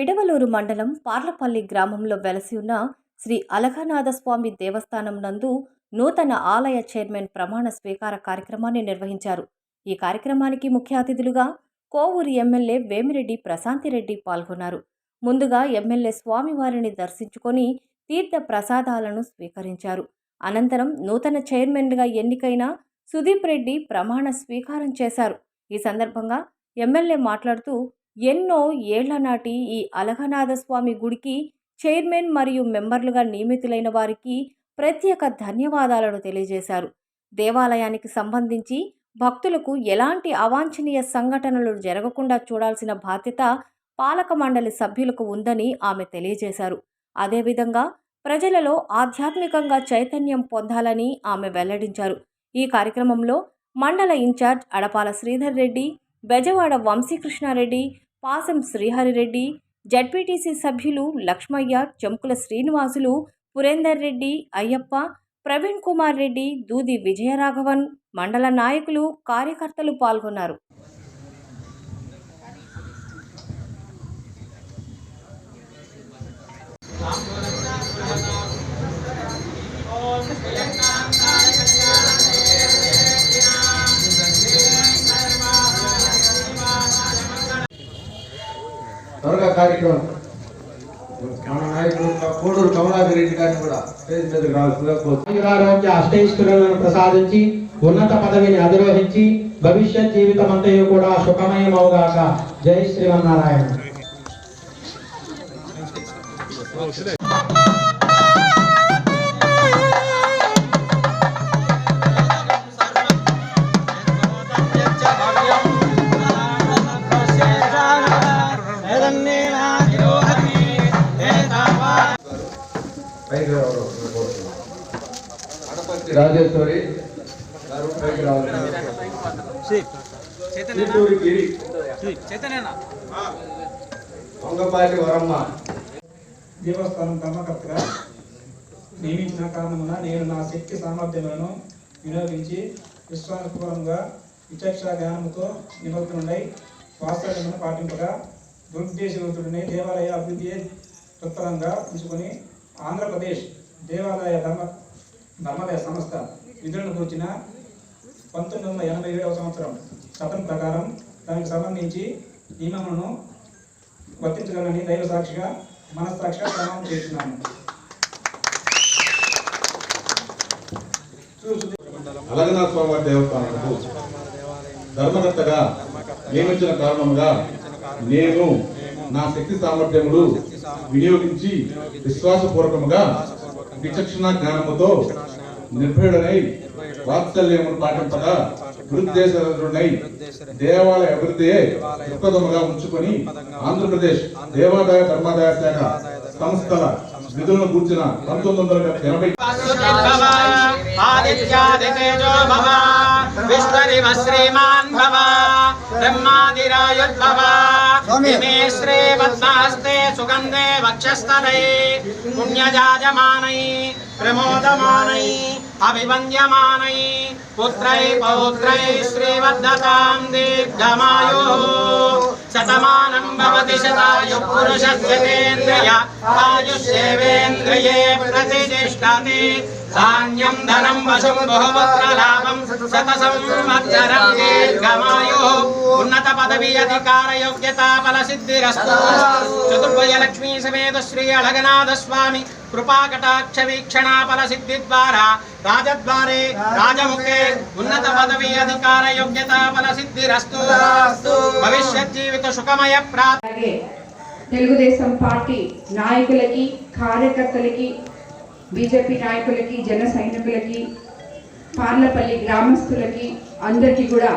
విడవలూరు మండలం పార్లపల్లి గ్రామంలో వెలసి ఉన్న శ్రీ అలఘనాథస్వామి దేవస్థానం నందు నూతన ఆలయ చైర్మన్ ప్రమాణ స్వీకార కార్యక్రమాన్ని నిర్వహించారు. ఈ కార్యక్రమానికి ముఖ్య అతిథులుగా కోవూరు ఎమ్మెల్యే వేమిరెడ్డి ప్రశాంతిరెడ్డి పాల్గొన్నారు. ముందుగా ఎమ్మెల్యే స్వామివారిని దర్శించుకొని తీర్థ ప్రసాదాలను స్వీకరించారు. అనంతరం నూతన చైర్మన్గా ఎన్నికైన సుదీప్ రెడ్డి ప్రమాణ స్వీకారం చేశారు. ఈ సందర్భంగా ఎమ్మెల్యే మాట్లాడుతూ ఎన్నో ఏళ్ళ నాటి ఈ అలఘనాథస్వామి గుడికి చైర్మన్ మరియు మెంబర్లుగా నియమితులైన వారికి ప్రత్యేక ధన్యవాదాలను తెలియజేశారు. దేవాలయానికి సంబంధించి భక్తులకు ఎలాంటి అవాంఛనీయ సంఘటనలు జరగకుండా చూడాల్సిన బాధ్యత పాలక మండలి సభ్యులకు ఉందని ఆమె తెలియజేశారు. అదేవిధంగా ప్రజలలో ఆధ్యాత్మికంగా చైతన్యం పొందాలని ఆమె వెల్లడించారు. ఈ కార్యక్రమంలో మండల ఇన్ఛార్జ్ అడపాల శ్రీధర్ రెడ్డి బెజవాడ వంశీకృష్ణారెడ్డి పాసం శ్రీహరిరెడ్డి జడ్పీటీసీ సభ్యులు లక్ష్మయ్య చెంకుల శ్రీనివాసులు పురేందర్ రెడ్డి అయ్యప్ప ప్రవీణ్ కుమార్ రెడ్డి దూది విజయరాఘవన్ మండల నాయకులు కార్యకర్తలు పాల్గొన్నారు. త్వరగా కార్యక్రమం. మన నాయకుడు కోడూరు కమలాకర్ రెడ్డి గారిని కూడా స్టేజ్ మీదకి రావాల్సిందిగా అష్టైశ్వర్యాలను ప్రసాదించి ఉన్నత పదవిని అధిరోహించి భవిష్యత్ జీవితం అంతయు కూడా సుఖమయమవుగాక. జై శ్రీమన్నారాయణ. పైకి రాజేశ్వరి గారు పైకి గిరి. వంగపాటి వరమ్మ. దేవస్థానం ధర్మకర్తగా నియమించిన కారణమున నేను నా శక్తి సామర్థ్యములను వినియోగించి విశ్వాసపూర్వకంగా విచక్ష జ్ఞానముతో నిమగ్నుడై వాస్తవ్యమును పాటింపగా దురుద్దేశవంతుడిని దేవాలయ అభివృద్ధి తత్పరంగా ఉంచుకొని ఆంధ్రప్రదేశ్ దేవాలయ ధర్మ ధర్మాదాయ సంస్థ విధులను కూర్చిన పంతొమ్మిది వందల ఎనభై ఏడవ సంవత్సరం చట్టం ప్రకారం దానికి సంబంధించి నియమములను వర్తించగలని దైవ సాక్షిగా మనస్సాక్షిగా ప్రమాణం చేస్తున్నాను. అలగనాథ స్వామివారి దేవస్థానంకు ధర్మకర్తగా నియమించిన కారణంగా నేను నా శక్తి సామర్థ్యములు వినియోగించి విశ్వాసపూర్వకముగా విచక్షణ జ్ఞానముతో నిర్భయుడనై వాత్సల్యమును పాటింపగా దురుద్దేశరుడనై దేవాలయ అభివృద్ధి దృక్పథముగా ఉంచుకొని ఆంధ్రప్రదేశ్ దేవాదాయ ధర్మాదాయ శాఖ సంస్థల విధులను కూర్చిన పంతొమ్మిది వందల ఎనభై విశ్వరివ శ్రీమాన్ భవ. బ్రహ్మాదిరాయుర్భవ. ఇమే శ్రీపద్మాస్తే సుగంధే వక్షస్థలై పుణ్యజాజమానై ప్రమోదమానై అభివంద్యమానై పుత్రై పౌత్రై శ్రీవర్ధతాం దీర్ఘమాయు. శతమానం భవతి శతాయు పురుషస్యేంద్రియ ఆయుష్యేవేంద్రియే ప్రతిష్టతి. ధాన్యం ధనం వశం బహువత్ర లాభం శత సంవత్సరం దీర్ఘమాయు ఉన్నత పదవి అధికార యోగ్యత ఫల సిద్ధిరస్తు చతుర్భయ లక్ష్మీ సమేత శ్రీ అళగనాథ స్వామి కృపాకటాక్ష వీక్షణ ఫల సిద్ధి ద్వారా రాజద్వారే రాజముఖే ఉన్నత పదవి అధికార యోగ్యత ఫల సిద్ధిరస్తు భవిష్యత్ జీవిత సుఖమయ ప్రాప్తి తెలుగుదేశం పార్టీ నాయకులకి కార్యకర్తలకి బీజేపీ నాయకులకి జన సైనికులకి పార్లపల్లి గ్రామస్తులకి అందరికీ కూడా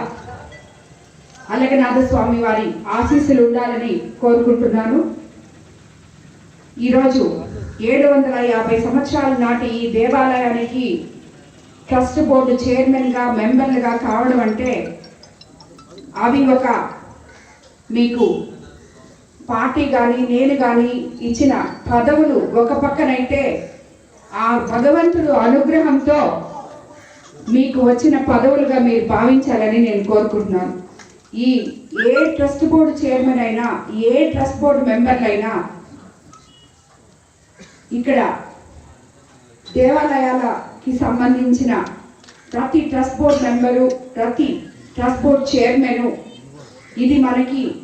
అలగనాథ స్వామి వారి ఆశీస్సులు ఉండాలని కోరుకుంటున్నాను. ఈరోజు ఏడు వందల యాభై సంవత్సరాల నాటి ఈ దేవాలయానికి ట్రస్ట్ బోర్డు చైర్మన్గా మెంబర్లుగా కావడం అంటే అవి ఒక మీకు పార్టీ కానీ నేను కానీ ఇచ్చిన పదవులు ఒక పక్క ఆ భగవంతుడు అనుగ్రహంతో మీకు వచ్చిన పదవులుగా మీరు భావించాలని నేను కోరుకుంటున్నాను. ఈ ఏ ట్రస్ట్ బోర్డు చైర్మన్ అయినా ఏ ట్రస్ట్ బోర్డు మెంబర్లైనా ఇక్కడ దేవాలయాలకి సంబంధించిన ప్రతి ట్రస్ట్ బోర్డ్ మెంబరు ప్రతి ట్రస్ట్ బోర్డ్ చైర్మన్ ఇది మనకి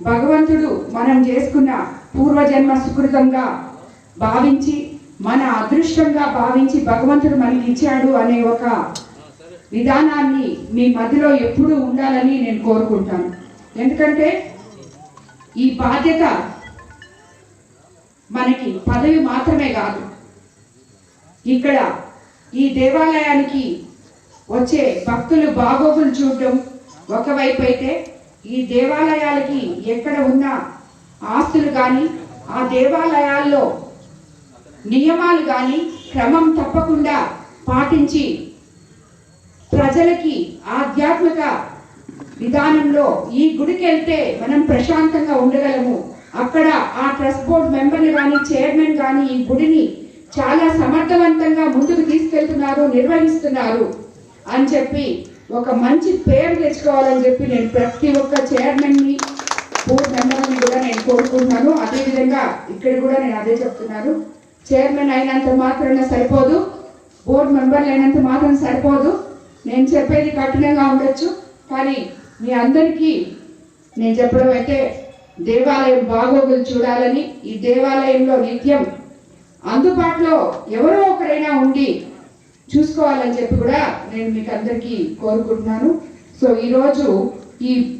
భగవంతుడు మనం చేసుకున్న పూర్వజన్మ సుకృతంగా భావించి మన అదృష్టంగా భావించి భగవంతుడు మనకి ఇచ్చాడు అనే ఒక విధానాన్ని మీ మధ్యలో ఎప్పుడూ ఉండాలని నేను కోరుకుంటాను. ఎందుకంటే ఈ బాధ్యత మనకి పదవి మాత్రమే కాదు. ఇక్కడ ఈ దేవాలయానికి వచ్చే భక్తులు బాగోగులు చూడడం ఒకవైపు అయితే ఈ దేవాలయాలకి ఎక్కడ ఉన్న ఆస్తులు కానీ ఆ దేవాలయాల్లో నియమాలు కానీ క్రమం తప్పకుండా పాటించి ప్రజలకి ఆధ్యాత్మిక విధానంలో ఈ గుడికి వెళ్తే మనం ప్రశాంతంగా ఉండగలము. అక్కడ ఆ ట్రస్ట్ బోర్డ్ మెంబర్లు కానీ చైర్మన్ కానీ ఈ గుడిని చాలా సమర్థవంతంగా ముందుకు తీసుకెళ్తున్నారు నిర్వహిస్తున్నారు అని చెప్పి ఒక మంచి పేరు తెచ్చుకోవాలని చెప్పి నేను ప్రతి ఒక్క చైర్మన్ని బోర్డ్ మెంబర్ని కూడా నేను కోరుకుంటున్నాను. అదేవిధంగా ఇక్కడ కూడా నేను అదే చెప్తున్నాను. చైర్మన్ అయినంత మాత్రాన సరిపోదు. బోర్డు మెంబర్లు అయినంత మాత్రం సరిపోదు. నేను చెప్పేది కఠినంగా ఉండొచ్చు. కానీ మీ అందరికీ నేను చెప్పడం అయితే దేవాలయం బాగోగులు చూడాలని ఈ దేవాలయంలో నిత్యం అందుబాటులో ఎవరో ఒకరైనా ఉండి చూసుకోవాలని చెప్పి కూడా నేను మీకు అందరికీ కోరుకుంటున్నాను. సో ఈరోజు ఈ